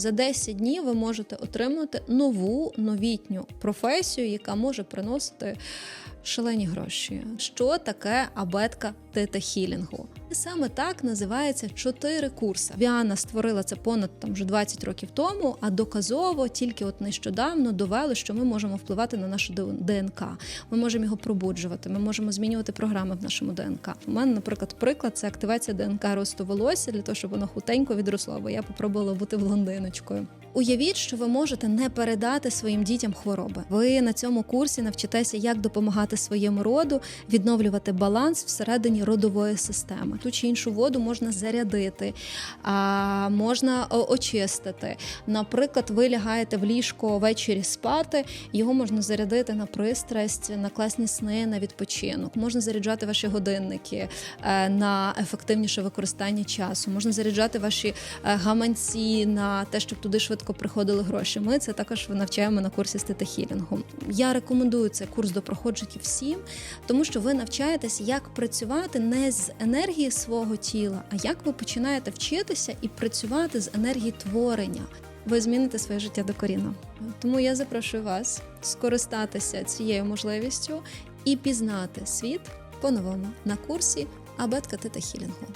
За 10 днів ви можете отримати нову новітню професію, яка може приносити шалені гроші. Що таке абетка тета-хілінгу? Саме так називається чотири курси. Віана створила це понад там вже 20 років тому, а доказово тільки от нещодавно довели, що ми можемо впливати на нашу ДНК. Ми можемо його пробуджувати, ми можемо змінювати програми в нашому ДНК. У мене, наприклад, приклад це активація ДНК росту волосся для того, щоб воно хутенько відросло, бо я попробувала бути блондиночкою. Уявіть, що ви можете не передати своїм дітям хвороби. Ви на цьому курсі навчитеся, як допомагати своєму роду відновлювати баланс всередині родової системи. Ту чи іншу воду можна зарядити, а можна очистити. Наприклад, ви лягаєте в ліжко ввечері спати, його можна зарядити на пристрасть, на класні сни, на відпочинок. Можна заряджати ваші годинники е, на ефективніше використання часу. Можна заряджати ваші е, гаманці на те, щоб туди швидко приходили гроші. Ми це також навчаємо на курсі стетахілінгу. Я рекомендую цей курс до проходження всім, тому що ви навчаєтесь, як працювати не з свого тіла, а як ви починаєте вчитися і працювати з енергії творення. Ви зміните своє життя докорінно. Тому я запрошую вас скористатися цією можливістю і пізнати світ по-новому на курсі Абетка Тета Хілінгу.